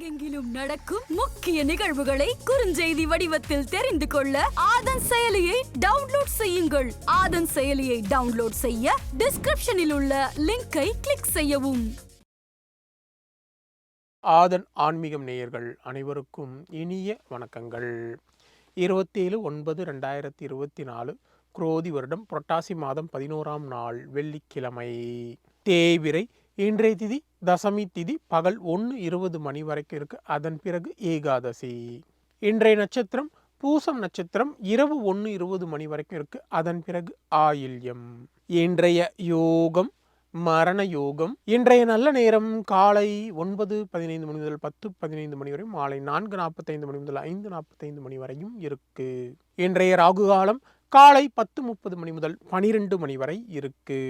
உலகெங்கிலும் நடக்கும் முக்கிய நிகழ்வுகளை குறுஞ்செய்தி வடிவத்தில் தெரிந்து கொள்ள ஆதன் செயலியை டவுன்லோட் செய்யுங்கள். ஆதன் செயலியை டவுன்லோட் செய்ய டிஸ்கிரிப்ஷனில் உள்ள லிங்கை கிளிக் செய்யவும். ஆதன் ஆன்மீகம் நேயர்கள் அனைவருக்கும் இனிய வணக்கங்கள். இருபத்தேழு ஒன்பது ரெண்டாயிரத்தி இருபத்தி நாலு குரோதி வருடம் புரட்டாசி மாதம் பதினோராம் நாள் வெள்ளிக்கிழமை. தேவிரை இன்றைய திதி தசமி திதி பகல் ஒன்று இருபது மணி வரைக்கும் இருக்குது அதன் பிறகு ஏகாதசி. இன்றைய நட்சத்திரம் பூசம் நட்சத்திரம் இரவு ஒன்று இருபது மணி வரைக்கும் இருக்கு. அதன் பிறகு ஆயில்யம். இன்றைய யோகம் மரண யோகம். இன்றைய நல்ல நேரம் காலை ஒன்பது பதினைந்து மணி முதல் பத்து பதினைந்து மணி வரையும் மாலை நான்கு நாற்பத்தைந்து மணி முதல் ஐந்து நாற்பத்தைந்து மணி வரையும் இருக்கு. இன்றைய ராகு காலம் காலை பத்து முப்பது மணி முதல் பனிரெண்டு மணி வரை இருக்கு.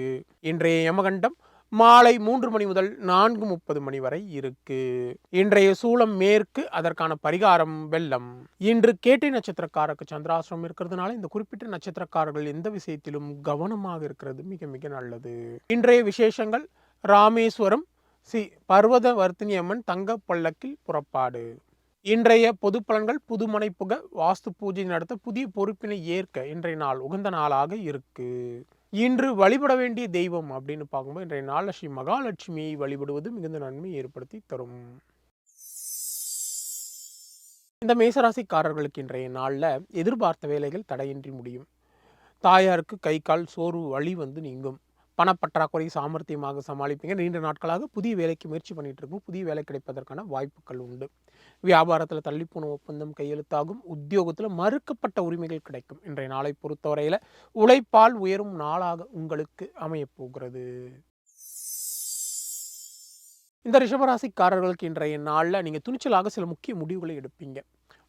இன்றைய யமகண்டம் மாலை மூன்று மணி முதல் நான்கு முப்பது மணி வரை இருக்கு. இன்றைய சூளம் மேற்கு அதற்கான பரிகாரம் வெள்ளம். இன்று கேட்டை நட்சத்திரக்காரருக்கு சந்திராசிரமம் இருக்கிறதுனால இந்த குறிப்பிட்ட நட்சத்திரக்காரர்கள் எந்த விஷயத்திலும் கவனமாக இருக்கிறது மிக மிக நல்லது. இன்றைய விசேஷங்கள் ராமேஸ்வரம் சி பர்வத வர்த்தினி அம்மன் தங்க பல்லக்கில் புறப்பாடு. இன்றைய பொது பலன்கள் புதுமனை புக வாஸ்து பூஜை நடத்த புதிய பொறுப்பினை ஏற்க இன்றைய நாள் உகந்த நாளாக இருக்கு. இன்று வழிபட வேண்டிய தெய்வம் அப்படின்னு பார்க்கும்போது இன்றைய நாளில் ஸ்ரீ மகாலட்சுமியை வழிபடுவது மிகுந்த நன்மை ஏற்படுத்தி தரும். இந்த மேசராசிக்காரர்களுக்கு இன்றைய நாளில் எதிர்பார்த்த வேலைகள் தடையின்றி முடியும். தாயாருக்கு கை கால் சோர்வு வழி வந்து நீங்கும். பணப்பற்றாக்குறை சாமர்த்தியமாக சமாளிப்பீங்க. நீண்ட நாட்களாக புதிய வேலைக்கு முயற்சி பண்ணிட்டு இருக்கும் புதிய வேலை கிடைப்பதற்கான வாய்ப்புகள் உண்டு. வியாபாரத்தில் தள்ளிப்போன ஒப்பந்தம் கையெழுத்தாகும். உத்தியோகத்தில் மறுக்கப்பட்ட உரிமைகள் கிடைக்கும். இன்றைய நாளை பொறுத்தவரையில் உழைப்பால் உயரும் நாளாக உங்களுக்கு அமையப்போகிறது இந்த ரிஷபராசிக்காரர்களுக்கு இன்றைய நாளில் நீங்கள் துணிச்சலாக சில முக்கிய முடிவுகளை எடுப்பீங்க.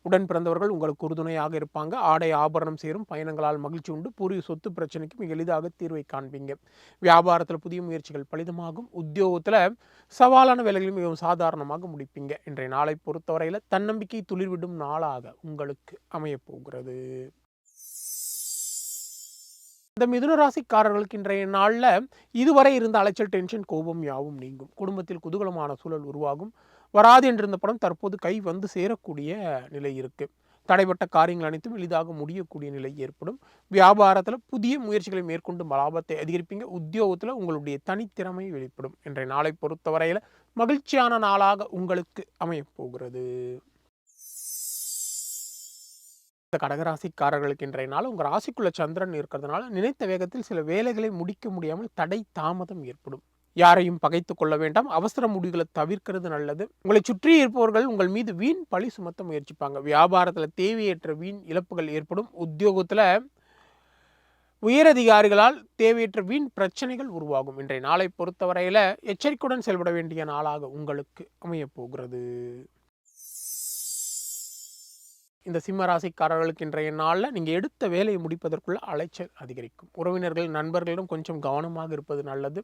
உடன் பிறந்தவர்கள் உங்களுக்கு உறுதுணையாக இருப்பாங்க. ஆடை ஆபரணம் சேரும் பயணங்களால் மகிழ்ச்சி உண்டு. பூர்வீக சொத்து பிரச்சனைக்கு மிக எளிதாக தீர்வை காண்பீங்க. வியாபாரத்தில் புதிய முயற்சிகள் பலிதமாகும். உத்தியோகத்தில் சவாலான வேலைகளும் மிகவும் சாதாரணமாக முடிப்பீங்க. இன்றைய நாளை பொறுத்தவரையில் தன்னம்பிக்கை துளிர்விடும் நாளாக உங்களுக்கு அமையப்போகிறது இந்த மிதுன ராசிக்காரர்களுக்கு இன்றைய நாளில் இதுவரை இருந்த அலைச்சல் டென்ஷன் கோபம் யாவும் நீங்கும். குடும்பத்தில் குதூகலமான சூழல் உருவாகும். வராது என்றிருந்த படம் தற்போது கை வந்து சேரக்கூடிய நிலை இருக்குது தடைப்பட்ட காரியங்கள் அனைத்தும் எளிதாக முடியக்கூடிய நிலை ஏற்படும். வியாபாரத்தில் புதிய முயற்சிகளை மேற்கொண்டு லாபத்தை அதிகரிப்பீங்க. உத்தியோகத்தில் உங்களுடைய தனித்திறமை வெளிப்படும். இன்றைய நாளை பொறுத்தவரையில் மகிழ்ச்சியான நாளாக உங்களுக்கு அமையப்போகிறது இந்த கடகராசிக்காரர்களுக்கு இன்றைய நாள் உங்கள் ராசிக்குள்ள சந்திரன் இருக்கிறதுனால நினைத்த வேகத்தில் சில வேலைகளை முடிக்க முடியாமல் தடை தாமதம் ஏற்படும். யாரையும் பகைத்து கொள்ள வேண்டாம். அவசர முடிவுகளை தவிர்க்கிறது நல்லது. உங்களை சுற்றி இருப்பவர்கள் உங்கள் மீது வீண் பழி சுமத்த முயற்சிப்பாங்க. வியாபாரத்தில் தேவையற்ற வீண் இழப்புகள் ஏற்படும். உத்தியோகத்தில் உயரதிகாரிகளால் தேவையற்ற வீண் பிரச்சனைகள் உருவாகும். இன்றைய நாளை பொறுத்தவரையில் எச்சரிக்கையுடன் செயல்பட வேண்டிய நாளாக உங்களுக்கு அமையப்போகிறது இந்த சிம்ம ராசிக்காரர்களுக்கு இன்றைய நாளில் நீங்கள் எடுத்த வேலையை முடிப்பதற்குள்ள அலைச்சல் அதிகரிக்கும். உறவினர்கள் நண்பர்களிடம் கொஞ்சம் கவனமாக இருப்பது நல்லது.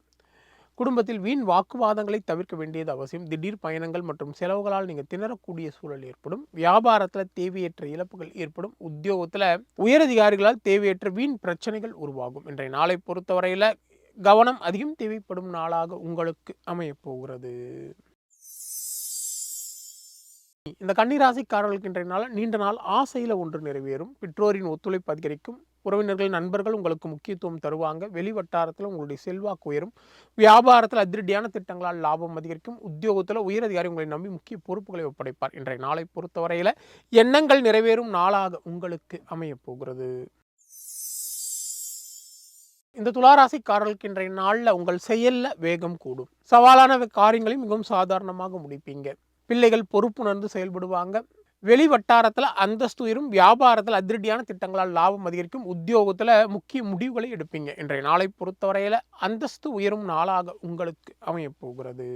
குடும்பத்தில் வீண் வாக்குவாதங்களை தவிர்க்க வேண்டியது அவசியம். திடீர் பயணங்கள் மற்றும் செலவுகளால் நீங்கள் திணறக்கூடிய சூழல் ஏற்படும். வியாபாரத்தில் தேவையற்ற இழப்புகள் ஏற்படும். உத்தியோகத்தில் உயரதிகாரிகளால் தேவையற்ற வீண் பிரச்சனைகள் உருவாகும். இன்றைய நாளை பொறுத்தவரையில் கவனம் அதிகம் தேவைப்படும் நாளாக உங்களுக்கு அமையப்போகிறது இந்த கன்னிராசிக்காரர்களுக்கு இன்றைய நாள் நீண்ட நாள் ஆசையில் ஒன்று நிறைவேறும். பெற்றோரின் ஒத்துழைப்பு அதிகரிக்கும். உறவினர்கள் நண்பர்கள் உங்களுக்கு முக்கியத்துவம் தருவாங்க. வெளி வட்டாரத்தில் உங்களுடைய செல்வாக்கு உயரும். வியாபாரத்தில் அதிரடியான திட்டங்களால் லாபம் அதிகரிக்கும். உத்தியோகத்தில் உயரதிகாரி உங்களை நம்பி முக்கிய பொறுப்புகளை ஒப்படைப்பார். இன்றைய நாளை பொறுத்தவரையில் எண்ணங்கள் நிறைவேறும் நாளாக உங்களுக்கு அமையப் போகிறது. இந்த துளாராசிக்காரர்களுக்கு இன்றைய நாளில் உங்கள் செயலில் வேகம் கூடும். சவாலான காரியங்களையும் மிகவும் சாதாரணமாக முடிப்பீங்க. பிள்ளைகள் பொறுப்புணர்ந்து செயல்படுவாங்க. வெளி வட்டாரத்தில் அந்தஸ்து உயரும் வியாபாரத்தில் அதிரடியான திட்டங்களால் லாபம் அதிகரிக்கும் உத்தியோகத்தில் முக்கிய முடிவுகளை எடுப்பீங்க. இன்றைய நாளை பொறுத்தவரையில் அந்தஸ்து உயரும் நாளாக உங்களுக்கு அமையப் போகிறது.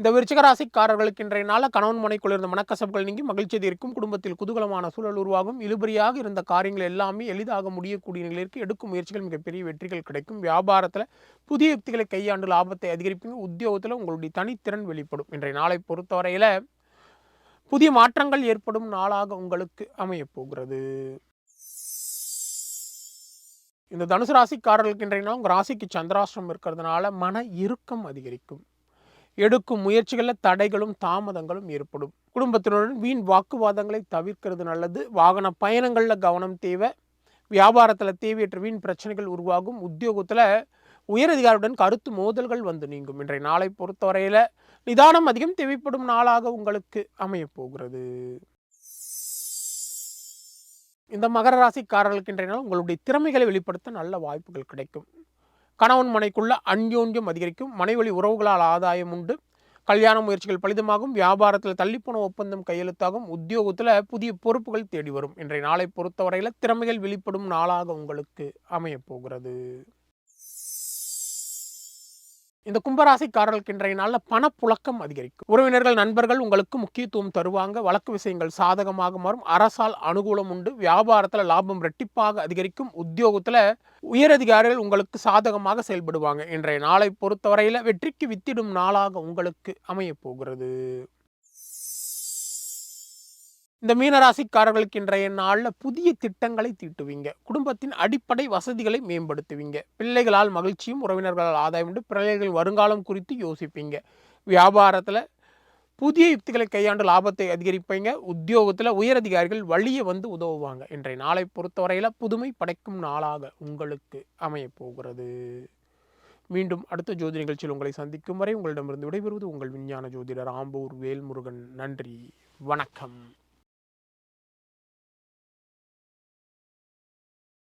இந்த விருச்சிகராசிக்காரர்களுக்கு இன்றைய நாள கணவன் மனைக்குள் இருந்த மனக்கசப்புகள் நீங்கி மகிழ்ச்சி இருக்கும் குடும்பத்தில் குதூகலமான சூழல் உருவாகும். இழுபறியாக இருந்த காரியங்கள் எல்லாமே எளிதாக முடியக்கூடிய நிலையிற்கு எடுக்கும் முயற்சிகள் மிகப்பெரிய வெற்றிகள் கிடைக்கும். வியாபாரத்தில் புதிய யுக்திகளை கையாண்டு லாபத்தை அதிகரிப்பீங்க. உத்தியோகத்தில் உங்களுடைய தனித்திறன் வெளிப்படும். இன்றைய நாளை பொறுத்தவரையில் புதிய மாற்றங்கள் ஏற்படும் நாளாக உங்களுக்கு அமையப்போகிறது இந்த தனுசு ராசிக்காரர்களுக்கு இன்றைய நாள் உங்கள் ராசிக்கு சந்திராசிரம் இருக்கிறதுனால மன இறுக்கம் அதிகரிக்கும். எடுக்கும் முயற்சிகளில் தடைகளும் தாமதங்களும் ஏற்படும். குடும்பத்தினருடன் வீண் வாக்குவாதங்களை தவிர்க்கிறது நல்லது. வாகன பயணங்களில் கவனம் தேவை. வியாபாரத்தில் தேவையற்ற வீண் பிரச்சனைகள் உருவாகும். உத்தியோகத்தில் உயரதிகாரியுடன் கருத்து மோதல்கள் வந்து நீங்கும். இன்றைய நாளை பொறுத்தவரையில் நிதானம் அதிகம் தேவைப்படும் நாளாக உங்களுக்கு அமையப் போகிறது இந்த மகர ராசிக்காரர்களுக்கு இன்றைய நாள் உங்களுடைய திறமைகளை வெளிப்படுத்த நல்ல வாய்ப்புகள் கிடைக்கும். கணவன் மனைக்குள்ள அந்யோன்யம் அதிகரிக்கும். மனைவழி உறவுகளால் ஆதாயம் உண்டு. கல்யாண முயற்சிகள் பலிதமாகும். வியாபாரத்தில் தள்ளிப்போன ஒப்பந்தம் கையெழுத்தாகும். உத்தியோகத்தில் புதிய பொறுப்புகள் தேடி வரும். இன்றைய நாளை பொறுத்தவரையில் திறமைகள் வெளிப்படும் நாளாக உங்களுக்கு அமையப் போகிறது. இந்த கும்பராசிக்காரர்களுக்கு இன்றைய நாளில் பணப்புழக்கம் அதிகரிக்கும். உறவினர்கள் நண்பர்கள் உங்களுக்கு முக்கியத்துவம் தருவாங்க. வழக்கு விஷயங்கள் சாதகமாக மாறும். அரசால் அனுகூலம் உண்டு. வியாபாரத்தில் லாபம் ரெட்டிப்பாக அதிகரிக்கும். உத்தியோகத்தில் உயரதிகாரிகள் உங்களுக்கு சாதகமாக செயல்படுவாங்க. இன்றைய நாளை பொறுத்தவரையில் வெற்றிக்கு வித்திடும் நாளாக உங்களுக்கு அமையப் போகிறது. இந்த மீனராசிக்காரர்களுக்கு இன்றைய நாளில் புதிய திட்டங்களை தீட்டுவீங்க. குடும்பத்தின் அடிப்படை வசதிகளை மேம்படுத்துவீங்க. பிள்ளைகளால் மகிழ்ச்சியும் உறவினர்களால் ஆதாயம் உண்டு. பிள்ளைகளின் வருங்காலம் குறித்து யோசிப்பீங்க. வியாபாரத்தில் புதிய யுக்திகளை கையாண்டு லாபத்தை அதிகரிப்பீங்க. உத்தியோகத்தில் உயரதிகாரிகள் வழியே வந்து உதவுவாங்க. இன்றைய நாளை பொறுத்தவரையில் புதுமை படைக்கும் நாளாக உங்களுக்கு அமையப்போகிறது மீண்டும் அடுத்த ஜோதி நிகழ்ச்சியில் உங்களை சந்திக்கும் வரை உங்களிடமிருந்து விடைபெறுவது உங்கள் விஞ்ஞான ஜோதிடர் ஆம்பூர் வேல்முருகன். நன்றி. வணக்கம்.